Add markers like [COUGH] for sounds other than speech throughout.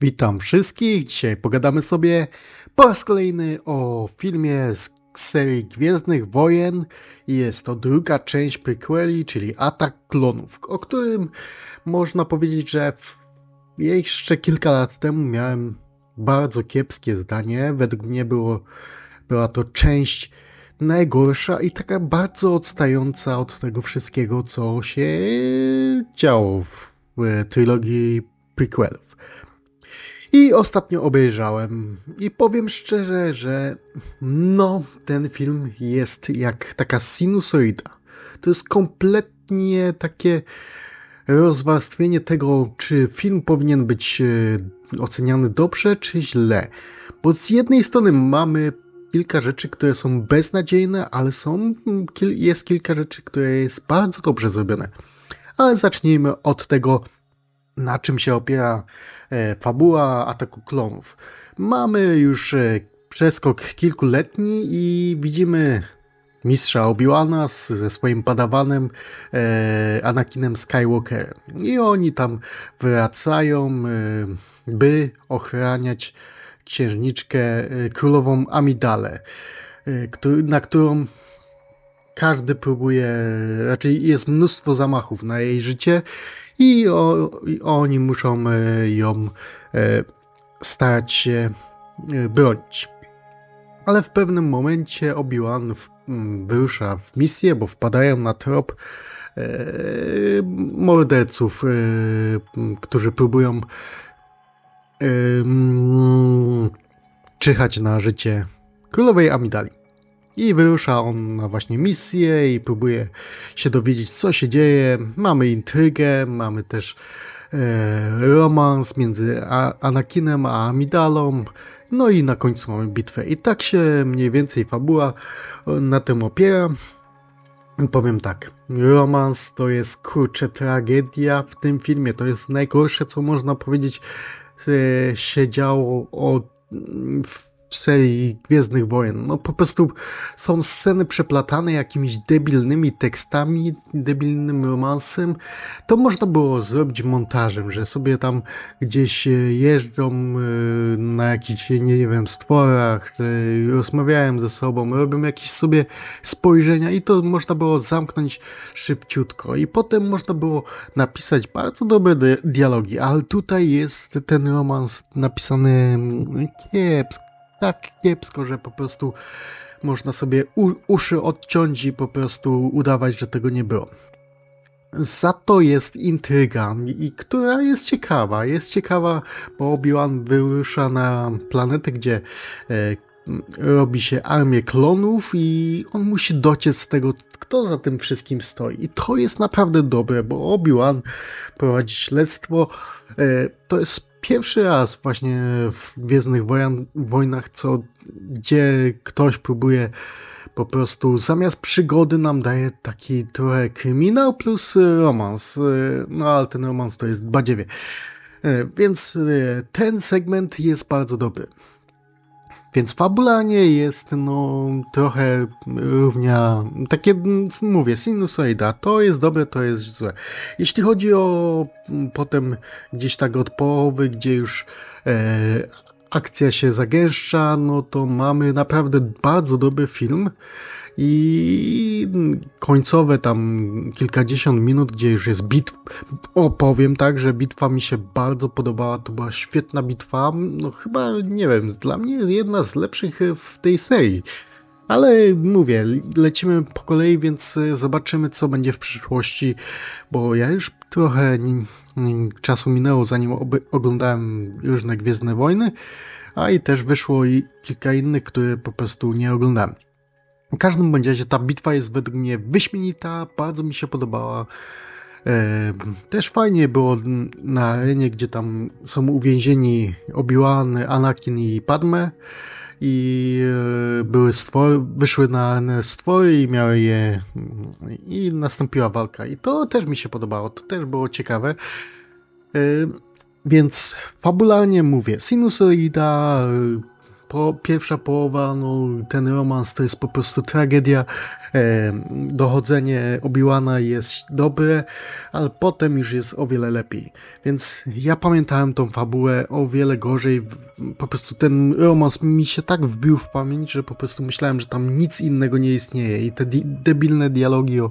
Witam wszystkich. Dzisiaj pogadamy sobie po raz kolejny o filmie z serii Gwiezdnych Wojen. Jest to druga część prequeli, czyli Atak Klonów, o którym można powiedzieć, że jeszcze kilka lat temu miałem bardzo kiepskie zdanie. Według mnie było, była to część najgorsza i taka bardzo odstająca od tego wszystkiego, co się działo w trylogii prequelów. I ostatnio obejrzałem i powiem szczerze, że no, ten film jest jak taka sinusoida. To jest kompletnie takie rozwarstwienie tego, czy film powinien być e, oceniany dobrze, czy źle. Bo z jednej strony mamy kilka rzeczy, które są beznadziejne, ale są, jest kilka rzeczy, które jest bardzo dobrze zrobione. Ale zacznijmy od tego, na czym się opiera e, fabuła ataku klonów. Mamy już e, przeskok kilkuletni i widzimy mistrza Obi-Wana ze swoim padawanem e, Anakinem Skywalkerem. I oni tam wracają, e, by ochraniać księżniczkę e, królową Amidale, e, na którą każdy próbuje, raczej jest mnóstwo zamachów na jej życie i, o, i oni muszą e, ją e, starać się e, bronić. Ale w pewnym momencie Obi-Wan wyrusza w misję, bo wpadają na trop morderców, którzy próbują czyhać na życie królowej Amidali. I wyrusza on na właśnie misję i próbuje się dowiedzieć, co się dzieje. Mamy intrygę, mamy też e, romans między Anakinem a Amidalą. No i na końcu mamy bitwę. I tak się mniej więcej fabuła na tym opiera. Powiem tak, romans to jest kurczę tragedia w tym filmie. To jest najgorsze, co można powiedzieć e, się działo od, w w serii Gwiezdnych Wojen. No po prostu są sceny przeplatane jakimiś debilnymi tekstami, debilnym romansem. To można było zrobić montażem, że sobie tam gdzieś e, jeżdżą e, na jakichś, nie wiem, stworach, rozmawiają ze sobą, robią jakieś sobie spojrzenia i to można było zamknąć szybciutko. I potem można było napisać bardzo dobre dialogi, ale tutaj jest ten romans napisany mm, kiepsko tak kiepsko, że po prostu można sobie uszy odciąć i po prostu udawać, że tego nie było. Za to jest intryga, i która jest ciekawa. Jest ciekawa, bo Obi-Wan wyrusza na planetę, gdzie e, robi się armię klonów i on musi dociec z tego, kto za tym wszystkim stoi. I to jest naprawdę dobre, bo Obi-Wan prowadzi śledztwo. E, to jest pierwszy raz właśnie w Gwiezdnych Wojan, Wojnach, co, gdzie ktoś próbuje po prostu zamiast przygody nam daje taki trochę kryminał plus romans. No ale ten romans to jest badziewie. Więc e, ten segment jest bardzo dobry. Więc fabularnie jest no trochę równia, takie mówię, sinusoida, to jest dobre, to jest złe. Jeśli chodzi o potem gdzieś tak od połowy, gdzie już e, akcja się zagęszcza, no to mamy naprawdę bardzo dobry film i końcowe tam kilkadziesiąt minut, gdzie już jest bitwa. Opowiem tak, że bitwa mi się bardzo podobała, to była świetna bitwa, no chyba, nie wiem, dla mnie jedna z lepszych w tej serii. Ale mówię, lecimy po kolei, więc zobaczymy, co będzie w przyszłości, bo ja już trochę czasu minęło, zanim oglądałem różne Gwiezdne Wojny, a i też wyszło i kilka innych, które po prostu nie oglądałem. W każdym bądź razie ta bitwa jest według mnie wyśmienita, bardzo mi się podobała. E, też fajnie było na arenie, gdzie tam są uwięzieni Obi-Wan, Anakin i Padme i e, były stwory, wyszły na arenę stwory i miały je i nastąpiła walka i to też mi się podobało, to też było ciekawe. E, więc fabularnie mówię, sinusoida, po, pierwsza połowa, no ten romans to jest po prostu tragedia. E, dochodzenie Obi-Wana jest dobre, ale potem już jest o wiele lepiej. Więc ja pamiętałem tą fabułę o wiele gorzej. Po prostu ten romans mi się tak wbił w pamięć, że po prostu myślałem, że tam nic innego nie istnieje. I te di debilne dialogi o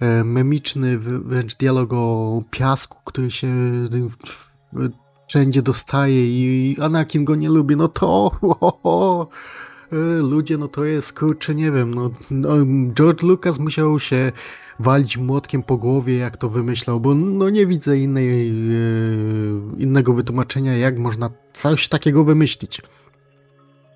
e, memiczny wręcz dialog o piasku, który się wszędzie dostaje i Anakin go nie lubi, no to [LAUGHS] o, o, ludzie, no to jest, kurczę, nie wiem, no, no, George Lucas musiał się walić młotkiem po głowie, jak to wymyślał, bo no nie widzę innej, e, innego wytłumaczenia, jak można coś takiego wymyślić.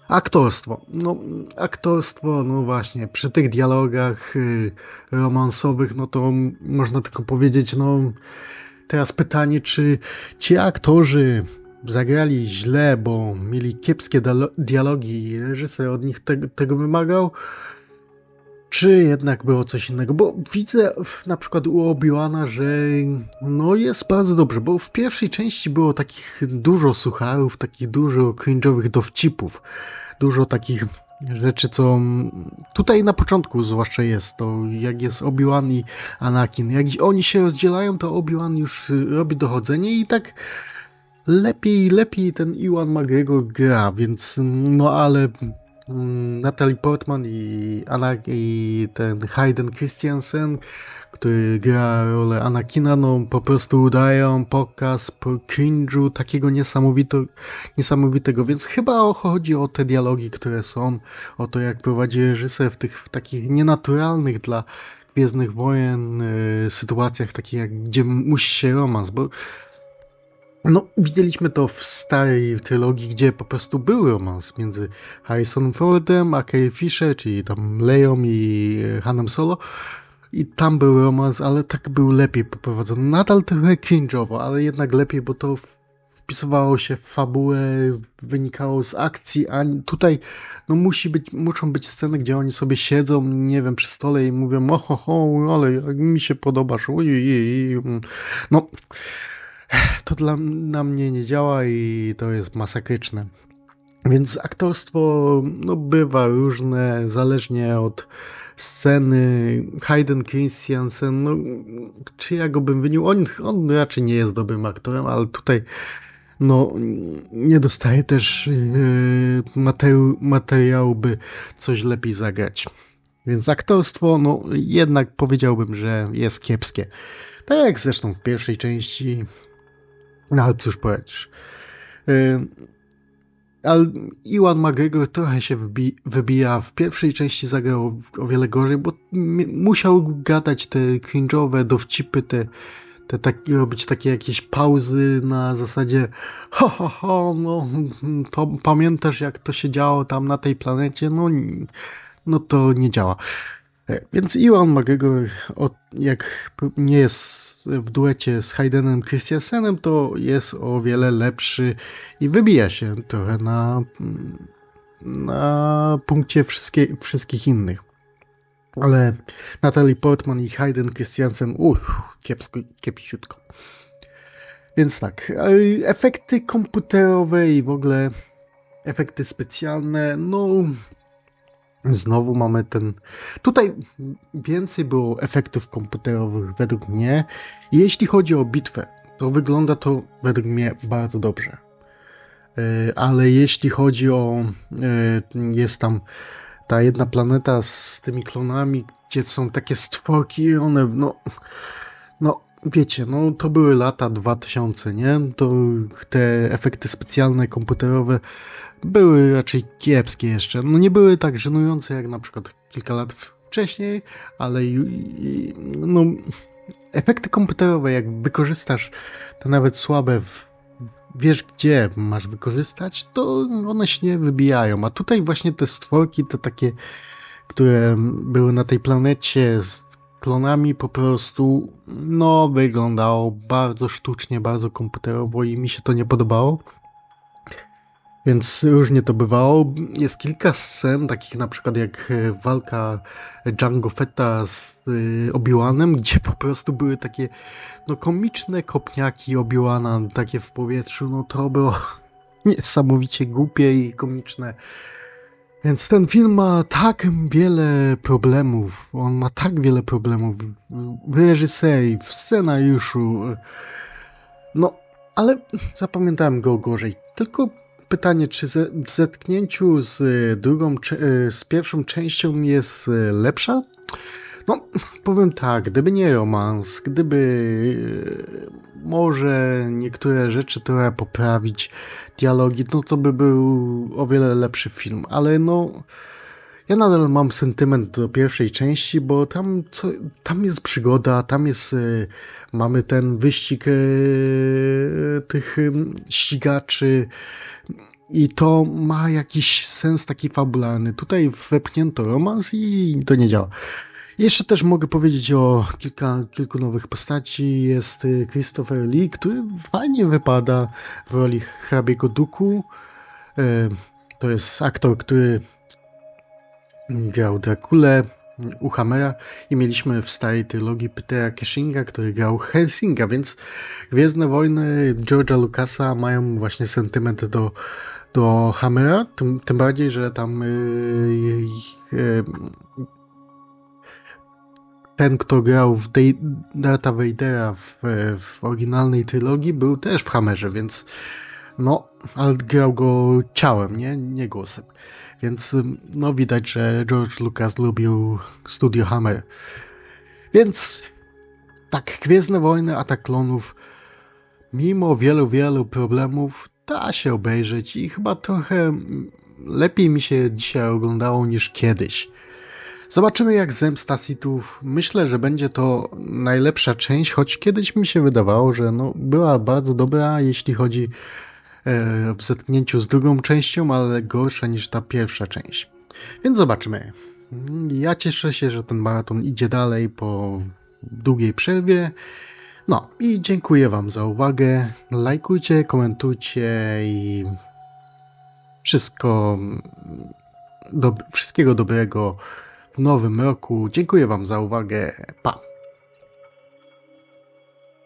Aktorstwo. No, aktorstwo, no właśnie, przy tych dialogach y, romansowych, no to można tylko powiedzieć, no teraz pytanie, czy ci aktorzy zagrali źle, bo mieli kiepskie dialogi i reżyser od nich te tego wymagał, czy jednak było coś innego, bo widzę na przykład u Obi-Wana, że no jest bardzo dobrze, bo w pierwszej części było takich dużo sucharów, takich dużo cringe'owych dowcipów, dużo takich rzeczy, co tutaj na początku zwłaszcza jest, to jak jest Obi-Wan i Anakin, jak oni się rozdzielają, to Obi-Wan już robi dochodzenie i tak lepiej, lepiej ten Iwan McGregor gra, więc no ale Natalie Portman i, Anna, i ten Hayden Christiansen, który gra rolę Anakina, no po prostu udają pokaz po cringe'u takiego niesamowitego, więc chyba chodzi o te dialogi, które są, o to jak prowadzi reżyser w tych w takich nienaturalnych dla Gwiezdnych Wojen y, sytuacjach takich jak gdzie musi się romans, bo no, widzieliśmy to w starej trylogii, gdzie po prostu był romans między Harrison Fordem a Carrie Fisher, czyli tam Leją i Hanem Solo. I tam był romans, ale tak był lepiej poprowadzony. Nadal trochę cringe'owo, ale jednak lepiej, bo to wpisywało się w fabułę, wynikało z akcji, a tutaj no musi być, muszą być sceny, gdzie oni sobie siedzą, nie wiem, przy stole i mówią, oho, ho, ale mi się podobasz, ojej, no to dla, na mnie nie działa i to jest masakryczne. Więc aktorstwo no, bywa różne, zależnie od sceny. Hayden Christiansen, no, czy ja go bym wynił? On, on raczej nie jest dobrym aktorem, ale tutaj no, nie dostaje też yy, materiału, materiału, by coś lepiej zagrać. Więc aktorstwo, no, jednak powiedziałbym, że jest kiepskie. Tak jak zresztą w pierwszej części no ale cóż powiesz. Yy, Iwan McGregor trochę się wybi wybija. W pierwszej części zagrał o wiele gorzej, bo musiał gadać te cringe'owe dowcipy, te, te tak, robić takie jakieś pauzy na zasadzie ho, ho, ho, no to pamiętasz jak to się działo tam na tej planecie? No, no to nie działa. E, więc Iwan McGregor, jak nie jest w duecie z Haydenem Christiansenem, to jest o wiele lepszy i wybija się trochę na, na punkcie wszystkie, wszystkich innych. Ale Natalie Portman i Hayden Christiansen, uch, kiepsko, kiepciutko. Więc tak, e, efekty komputerowe i w ogóle efekty specjalne, no Znowu mamy ten. Tutaj więcej było efektów komputerowych według mnie. Jeśli chodzi o bitwę, to wygląda to według mnie bardzo dobrze. E, ale jeśli chodzi o. E, jest tam ta jedna planeta z tymi klonami, gdzie są takie stworki, one. No wiecie, no to były lata 2000, nie? To te efekty specjalne komputerowe były raczej kiepskie jeszcze. No nie były tak żenujące jak na przykład kilka lat wcześniej, ale no, efekty komputerowe, jak wykorzystasz te nawet słabe, w, wiesz gdzie masz wykorzystać, to one się nie wybijają. A tutaj właśnie te stworki, te takie, które były na tej planecie z klonami po prostu, no wyglądało bardzo sztucznie, bardzo komputerowo i mi się to nie podobało. Więc różnie to bywało. Jest kilka scen, takich na przykład jak e, walka Django Fetta z e, Obi-Wanem, [LAUGHS] gdzie po prostu były takie no komiczne kopniaki Obi-Wana, takie w powietrzu, no to było [LAUGHS] niesamowicie głupie i komiczne. Więc ten film ma tak wiele problemów. On ma tak wiele problemów w reżyserii, w scenariuszu. No, ale zapamiętałem go gorzej. Tylko pytanie, czy w zetknięciu z drugą, z pierwszą częścią jest lepsza? No, powiem tak, gdyby nie romans, gdyby y, może niektóre rzeczy trochę poprawić, dialogi, no to by był o wiele lepszy film, ale no ja nadal mam sentyment do pierwszej części, bo tam, co, tam jest przygoda, tam jest, y, mamy ten wyścig y, tych ścigaczy i to ma jakiś sens taki fabularny. Tutaj wepchnięto romans i to nie działa. Jeszcze też mogę powiedzieć o kilka, kilku nowych postaci. Jest y, Christopher Lee, który fajnie wypada w roli hrabiego Duku. Y, To jest aktor, który grał Drakulę u Hammera i mieliśmy w starej trylogii Petera Cashinga, który grał Helsinga, więc Gwiezdne Wojny George'a Lucasa mają właśnie sentyment do, do Hammera, tym, tym bardziej, że tam yy, yy, ten, kto grał w Dej- Dartha Vadera w, w oryginalnej trylogii, był też w Hammerze, więc no, ale grał go ciałem, nie, nie głosem. Więc no widać, że George Lucas lubił Studio Hammer. Więc tak, Gwiezdne Wojny, Atak Klonów, mimo wielu, wielu problemów, da się obejrzeć i chyba trochę mm, lepiej mi się dzisiaj oglądało niż kiedyś. Zobaczymy jak Zemsta Sithów. Myślę, że będzie to najlepsza część, choć kiedyś mi się wydawało, że no, była bardzo dobra, jeśli chodzi e, w zetknięciu z drugą częścią, ale gorsza niż ta pierwsza część. Więc zobaczymy. Ja cieszę się, że ten maraton idzie dalej po długiej przerwie. No i dziękuję Wam za uwagę. Lajkujcie, komentujcie i wszystko do, wszystkiego dobrego nowym roku. Dziękuję Wam za uwagę. Pa!